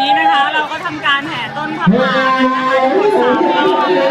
นี้นะคะ เราก็ทำการแห่ต้นพระพานะคะทั้งหมดสามรอบเรา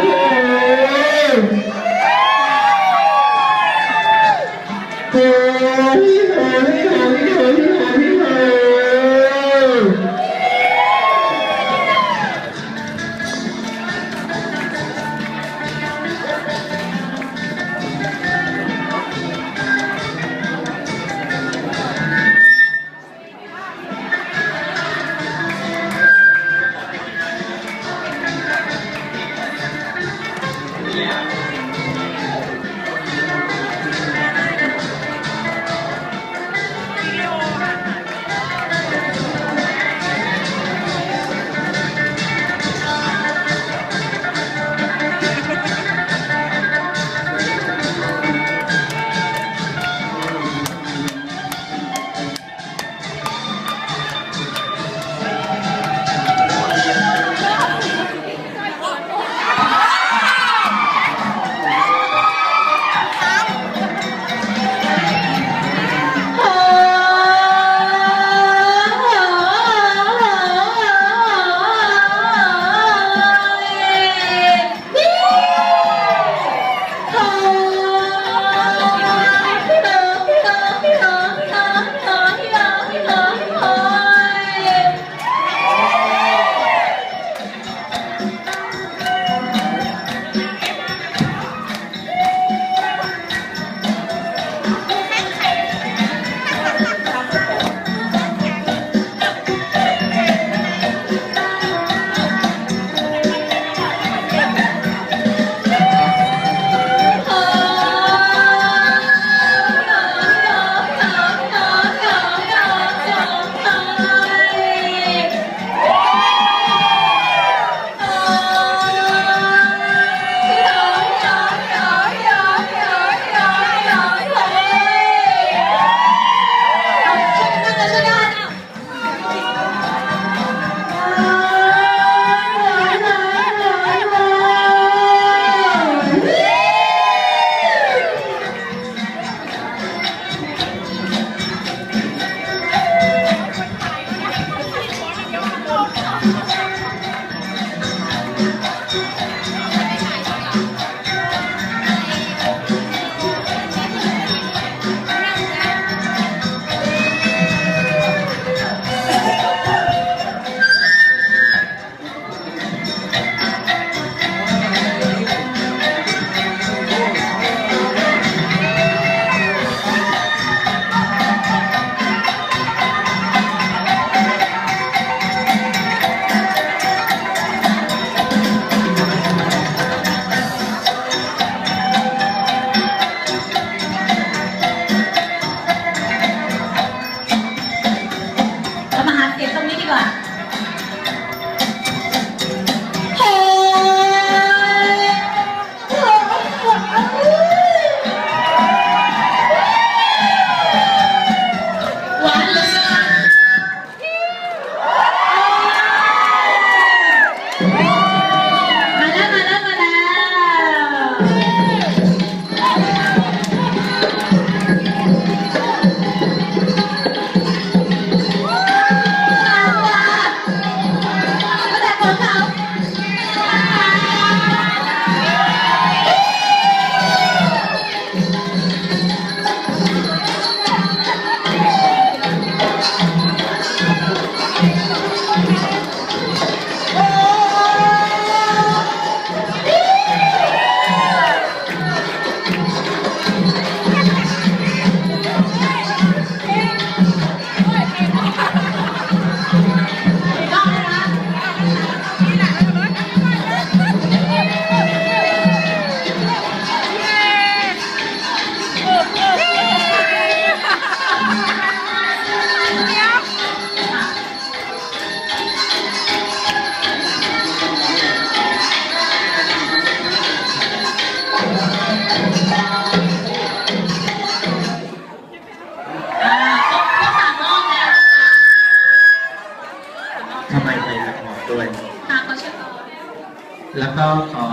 ก็ขอ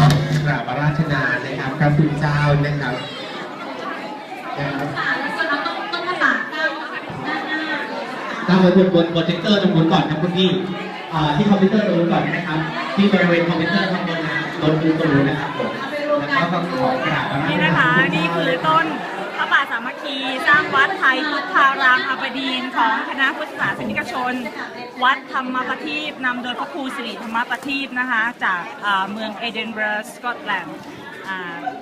กราบอาราธนานะครับพระคุณเจ้านะครับนะครับค่ะแล้วส่วนเราต้องต้องมาปากตั้งด้านหน้าตั้งไว้บนบนโปรเจคเตอร์ตรงบนก่อนครับคุณพี่เอ่อที่คอมพิวเตอร์ตรงนู้นก่อนนะครับ ที่บริเวณคอมพิวเตอร์ข้างบนนะรถดูตรงนู้นนะครับผมแล้วก็ขอกราบอาราธนี่นะคะนี่คือต้นพ ระป่าสามัคคีสร้างวัดไทยพุทธารามอับดีนของคณะพุทธศาสนิกชน วัดธรรมประทีปนำโดยพระครูสิริธรรมประทีปนะคะจากเมืองเอเดนบะระสกอตแลนด์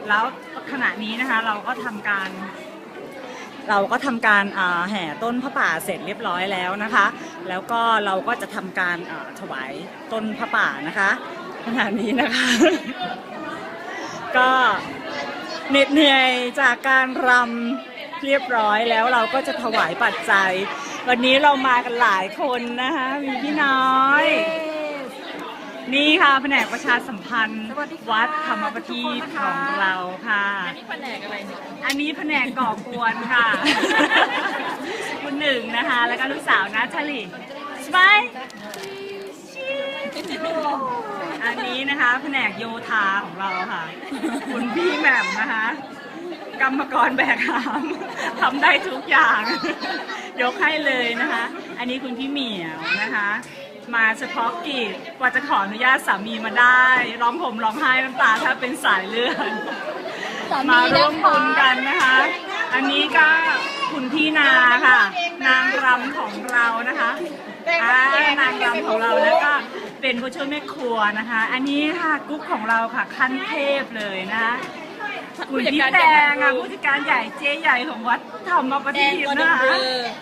แล้วขณะนี้นะคะเราก็ทำการเราก็ทำการแห่ต้นพระป่าเสร็จเรียบร้อยแล้วนะคะ แล้วก็เราก็จะทำการถวายต้นพระป่านะคะขณะนี้นะคะ ก็ เหน็ดเหนื่อยจากการรำเรียบร้อยแล้วเราก็จะถวายปัจจัย วันนี้เรามากันหลายคนนะคะ มีพี่น้อย นี่ค่ะแผนกประชาสัมพันธ์วัดธรรมประทีปของเราค่ะ อันนี้แผนกอะไรเนี่ยอันนี้แผนกก่อกวนค่ะ คุณหนึ่งนะคะ แล้วก็ลูกสาวนะชลีสบาย อันนี้นะคะแผนกโยธาของเราค่ะ คุณพี่แหม่มนะคะ กรรมกรแบกหามทำได้ทุกอย่าง ยกให้เลยนะคะ อันนี้คุณพี่เหมียวนะคะ มาเฉพาะกิจกว่าจะขออนุญาตสามีมาได้ ร้องผมร้องไห้น้ำตาถ้าเป็นสายเลือดมาร่วมบุญกันนะคะ อันนี้ก็คุณพี่นาค่ะ นางรำของเรานะคะนางรำของเราแล้วก็ เป็นผู้ช่วยแม่ครัวนะคะ อันนี้ค่ะกุ๊กของเราค่ะขั้นเทพเลยนะคะคุณพี่แตงอะผู้จัดการใหญ่เจ๊ใหญ่ของวัดธรรมประทีปนะคะ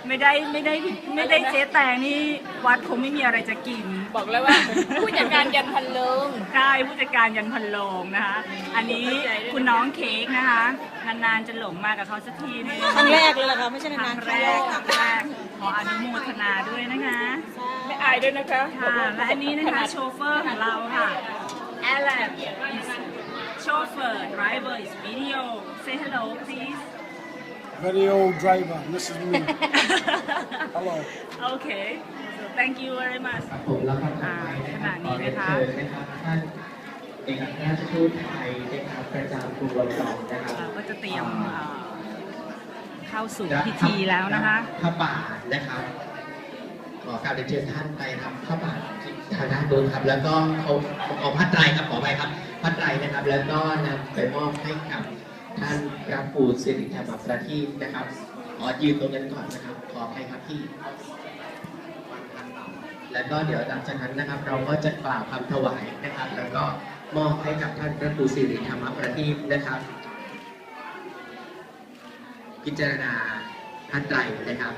ไม่ได้ไม่ได้ไม่ได้เจ๊แตงนี่วัดคงไม่มีอะไรจะกิน บอกเลยว่า ผู้จัดการยันพันลงใช่ผู้จัดการยันพันโลงนะคะอันนี้คุณน้องเค้กนะคะนานๆจะหลงมากับเขาสักทีนึงครั้งแรกเลยเหรอคะไม่ใช่ครั้นานงๆแรกครั้งแรกขออนุโมทนาด้วยนะคะไม่ อายด้วยนะคะค่ะและอันนี้นะคะโชเฟอร์ของเราค่ะ Alan is chauffeur driver is video say hello please Video driver, this is me. Hello. okay so thank you very much ครับผมแล้วก็ต่ออ่าไปนะขคณะรับนี้นะคะขอเรียนเชิญนะครับท่านเอกอัครราชทูตไทยนะครับประจำกรุงลอนดอนนะครับเราก็จะเตรียมเอ่อเข้าสู่พิธีแล้วนะคะพระป่านะครับข อกราบเรียนเชิญท่านไปครับพระป่าที่ทางด้านนู้นครับ แล้วก็เขาเอาผ้าไตรครับขอไปครับผ้าไตรนะครับ แล้วก็นำไปมอบให้กับท่านพระครูสิริธรรมประทีปนะครับขอยืนตรงนั้นก่อนนะครับ ขอให้ครับพี่แล้วก็เดี๋ยวหลังจากนั้นนะครับ เราก็จะกล่าวคำถวายนะครับ แล้วก็มอบให้กับท่านพระครูสิริธรรมประทีปนะครับ พิจารณาท่านไตรนะครับ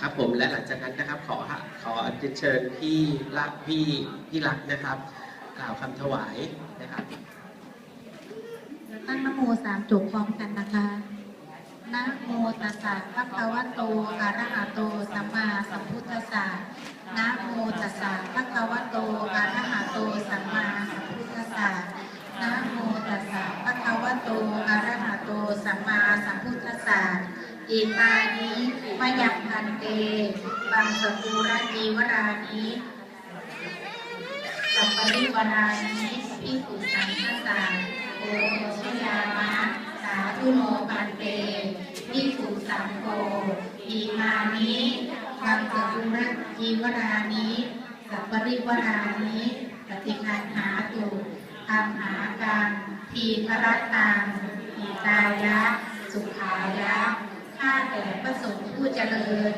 ครับผมและหลังจากนั้นนะครับขอขอเชิญพี่รักพี่พี่รักนะครับกล่าวคำถวายนะครับตั้งนโมสามจบพร้อมกันนะคะนะโมตัสสะภะคะวะโตอะระหะโตสัมมาสัมพุทธัสสะนะโมตัสสะภะคะวะโตอะระหะโตสัมมาสัมพุทธัสสะนะโมตัสสะภะคะวะโตอะระหะโตสัมมาสัมพุทธัสสะอิมานิม เตบังสกุระจีวรานิสัพปริวรานิพิสุสังฆสาโอชยามะสาธุโนปันเตพิสุสังโฆอีมานิคังสกุระจีวรานิสัพปริวรานิปฏิคันหาตุธรรมหาการทีพระตังทีตายะ สุขายะ ข้าแต่พระสงฆ์ผู้เจริญ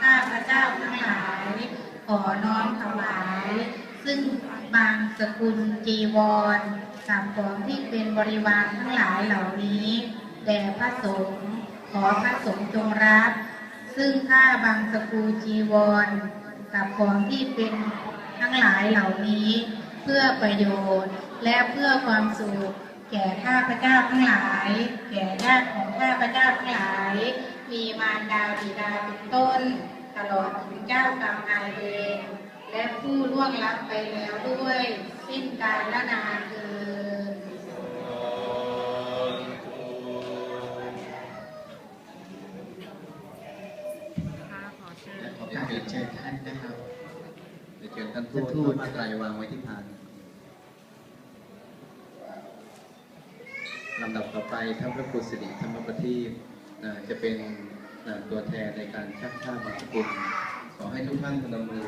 ข้าพระเจ้าทั้งหลาย ขอน้อมถวาย ซึ่งบางสกุลจีวรกับของที่เป็นบริวารทั้งหลายเหล่านี้แด่พระสงฆ์ขอพระสงฆ์จงรับ ซึ่งค่าบางสกุลจีวรกับของที่เป็นทั้งหลายเหล่านี้ เพื่อประโยชน์และเพื่อความสุขแก่ข้าพระเจ้าทั้งหลาย แก่ ญาติของข้าพเจ้าทั้งหลาย มีมารดาบิดาเป็นต้น ตลอดถึงเจ้ากรรมนายเวรและผู้ล่วงลับไปแล้วด้วย สิ้นกาลและนานเกินค่ะขอเชิญและขอกราบเรียนเชิญท่านนะครับเดี๋ยวเชิญท่านทูตทูตเอาผ้าไตรวางไว้ที่พาน ลำดับต่อไปท่านพระครูสิริธรรมประทีปจะเป็นตัวแทนในการชักท่าบางสกุลขอให้ทุกท่านพนมมือ